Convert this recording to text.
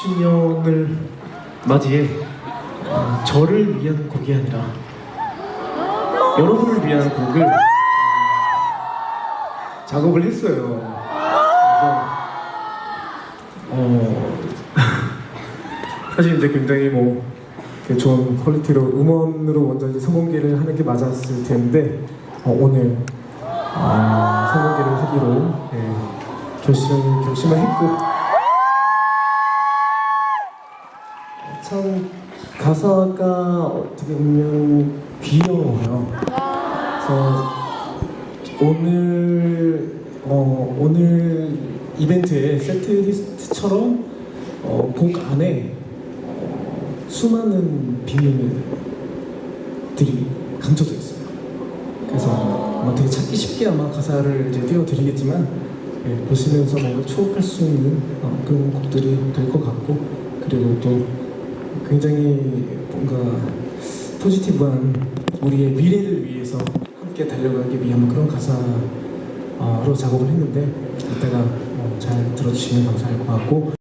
20주년을 맞이해 어, 저를 위한 곡이 아니라 여러분을 위한 곡을 어, 작업을 했어요. 그래서 어 사실 이제 굉장히 뭐 좋은 퀄리티로 음원으로 먼저 이제 성공기를 하는 게 맞았을 텐데 어, 오늘 어, 성공기를 하기로 예, 결심 결심을 했고 참 가사가 어떻게 보면 귀여워요. 그래서 오늘 어, 오늘 이벤트의 세트 리스트처럼 어, 곡 안에 어, 수많은 비밀들이 감춰져 있어요. 그래서 아마 되게 찾기 쉽게 아마 가사를 이제 띄워드리겠지만 예, 보시면서 뭔가 추억할 수 있는 어, 그런 곡들이 될 것 같고 그리고 또 굉장히 뭔가 포지티브한 우리의 미래를 위해서 함께 달려가기 위한 그런 가사로 작업을 했는데 이따가 어, 잘 들어주시면 감사할 것 같고